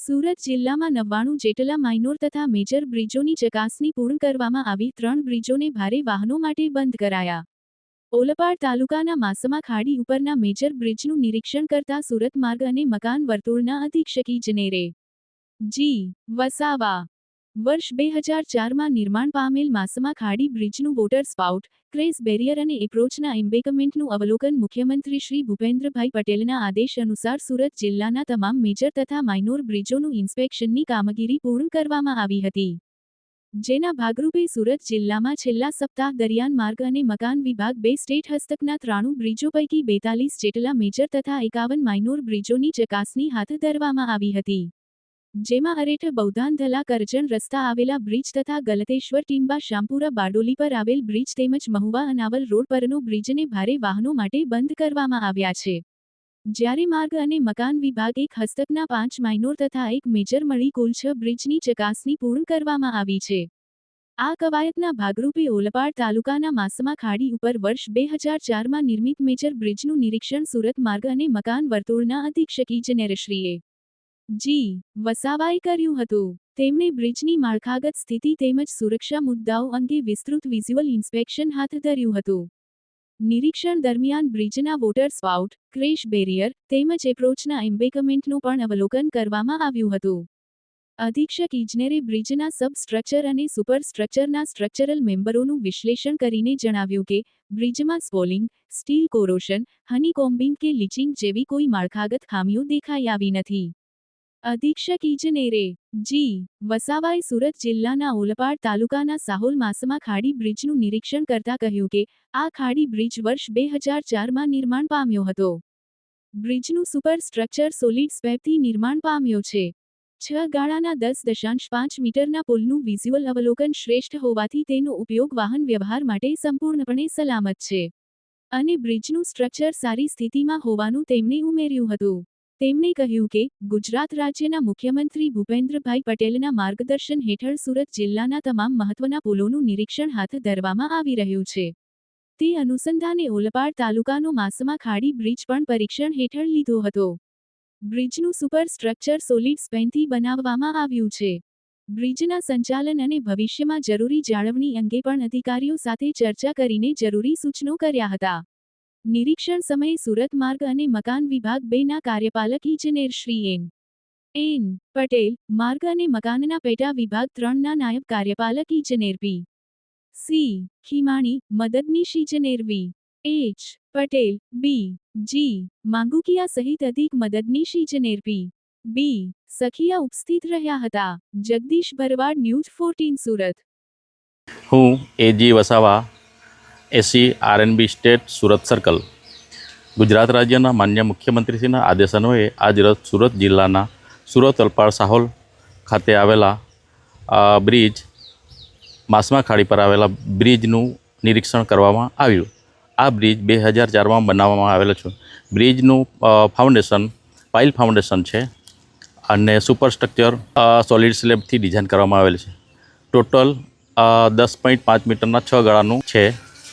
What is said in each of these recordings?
સુરત જિલ્લામાં નવ્વાણું જેટલા માઇનોર તથા મેજર બ્રિજોની ચકાસણી પૂર્ણ કરવામાં આવી, ત્રણ બ્રિજોને ભારે વાહનો માટે બંધ કરાયા. ઓલપાડ તાલુકાના માસમા ખાડી ઉપરના મેજર બ્રિજનું નિરીક્ષણ કરતા સુરત માર્ગ અને મકાન વર્તુળના અધિક્ષક ઇજનેરે જી. વસાવા. વર્ષ બે હજાર ચારમાં નિર્માણ પામેલ માસમા ખાડી બ્રિજનું વોટર સ્પાઉટ ક્રેસ બેરિયર અને એપ્રોચના એમ્બેકમેન્ટનું અવલોકન મુખ્યમંત્રી શ્રી ભૂપેન્દ્રભાઈ પટેલના આદેશ અનુસાર સુરત જિલ્લાના તમામ મેજર તથા માઇનોર બ્રિજોનું ઇન્સ્પેક્શનની કામગીરી પૂર્ણ કરવામાં આવી હતી. જેના ભાગરૂપે સુરત જિલ્લામાં છેલ્લા સપ્તાહ દરિયાન માર્ગ અને મકાન વિભાગ બે સ્ટેટ હસ્તકના ત્રાણું બ્રિજો પૈકી બેતાલીસ જેટલા મેજર તથા એકાવન માઇનોર બ્રિજોની ચકાસણી હાથ ધરવામાં આવી હતી. જેમાં અરેઠ બૌદ્ધાન ધલા કરજણ રસ્તા આવેલા બ્રિજ તથા ગલતેશ્વર ટીમ્બા શામપુરા બારડોલી પર આવેલ બ્રિજ તેમજ મહુવા અનાવલ રોડ પરનો બ્રિજને ભારે વાહનો માટે બંધ કરવામાં આવ્યા છે. જ્યારે માર્ગ અને મકાન વિભાગ એક હસ્તકના પાંચ માઇનોર તથા એક મેજર મળી કુલ છ બ્રિજની ચકાસણી પૂર્ણ કરવામાં આવી છે. આ કવાયતના ભાગરૂપે ઓલપાડ તાલુકાના માસમા ખાડી ઉપર વર્ષ બે હજાર ચારમાં નિર્મિત મેજર બ્રિજનું નિરીક્ષણ સુરત માર્ગ અને મકાન વર્તુળના અધિક્ષક ઇજનેરશ્રીએ જી, વસાવાએ કર્યું હતું. તેમણે બ્રિજની માળખાગત સ્થિતિ તેમજ સુરક્ષા મુદ્દાઓ અંગે વિસ્તૃત વિઝ્યુઅલ ઇન્સ્પેક્શન હાથ ધર્યું હતું. નિરીક્ષણ દરમિયાન બ્રિજના વોટર સ્પાઉટ, ક્રેશ બેરિયર તેમજ એપ્રોચના એમ્બેકમેન્ટનું પણ અવલોકન કરવામાં આવ્યું હતું. અધિક્ષક ઇજનેરે બ્રિજના સબ સ્ટ્રક્ચર અને સુપર સ્ટ્રક્ચરના સ્ટ્રક્ચરલ મેમ્બરોનું વિશ્લેષણ કરીને જણાવ્યું કે, બ્રિજમાં સ્પોલિંગ, સ્ટીલ કોરોશન, હનીકોમ્બિંગ કે લીચિંગ જેવી કોઈ માળખાગત ખામીઓ દેખાઈ આવી નથી. અધિક્ષક ઇજનેરે જી. વસાવાએ સુરત જિલ્લાના ઓલપાડ તાલુકાના સાહોલ માસમાં ખાડી બ્રિજનું નિરીક્ષણ કરતા કહ્યું કે, આ ખાડી બ્રિજ વર્ષ બે હજાર ચારમાં નિર્માણ પામ્યો હતો. બ્રિજનું સુપર સ્ટ્રક્ચર સોલિડ સ્વેબથી નિર્માણ પામ્યો છે. છ ગાળાના દસ દશાંશ પાંચ મીટરના પુલનું વિઝ્યુઅલ અવલોકન શ્રેષ્ઠ હોવાથી તેનો ઉપયોગ વાહન વ્યવહાર માટે સંપૂર્ણપણે સલામત છે. અને બ્રિજનું સ્ટ્રક્ચર સારી સ્થિતિમાં હોવાનું તેમણે ઉમેર્યું હતું. તેમણે કહ્યું કે, ગુજરાત રાજ્યના મુખ્યમંત્રી ભૂપેન્દ્રભાઈ પટેલના માર્ગદર્શન હેઠળ સુરત જિલ્લાના તમામ મહત્વના પુલોનું નિરીક્ષણ હાથ ધરવામાં આવી રહ્યું છે. તે અનુસંધાને ઓલપાડ તાલુકાનો માસમાં ખાડી બ્રિજ પણ પરીક્ષણ હેઠળ લીધો હતો. બ્રિજનું સુપર સ્ટ્રક્ચર સોલિડ સ્પેનથી બનાવવામાં આવ્યું છે. બ્રિજના સંચાલન અને ભવિષ્યમાં જરૂરી જાળવણી અંગે પણ અધિકારીઓ સાથે ચર્ચા કરીને જરૂરી સૂચનો કર્યા હતા. નિરીક્ષણ સમયે સુરત માર્ગ અને મકાન વિભાગ બેના કાર્યપાલક ઇજનેર શ્રી એન. એન. પટેલ, માર્ગ અને મકાનના પેટા વિભાગ ત્રણના નાયબ કાર્યપાલક ઇજનેર પી. સી. ખીમાણી, મદદનીશ ઇજનેર V. H. Patel, B. G. Mangukiya સહિત અધિક મદદનીશ ઇજનેર પી. બી. સખિયા ઉપસ્થિત રહ્યા હતા. Jagdish Bharwad news fourteen Surat. હું AG Vasava AC RNB state Surat circle Gujarat રાજ્યના માન્ય મુખ્યમંત્રીશ્રીના આદેશ અન્વયે આજરોજ સુરત જિલ્લાના સુરત અલપાડ સાહોલ ખાતે આવેલા બ્રિજ, માસમા ખાડી પર આવેલા બ્રિજનું નિરીક્ષણ કરવામાં આવ્યું. આ બ્રિજ બે હજાર ચારમાં બનાવવામાં આવેલો છે. બ્રિજનું ફાઉન્ડેશન પાઇલ ફાઉન્ડેશન છે અને સુપર સ્ટ્રક્ચર સોલિડ સ્લેબથી ડિઝાઇન કરવામાં આવેલ છે. ટોટલ દસ પોઈન્ટ પાંચ મીટરના છ ગળાનું છે.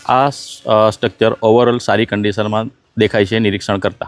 આ સ્ટ્રક્ચર ઓવરઓલ સારી કન્ડિશનમાં દેખાય છે નિરીક્ષણ કરતાં.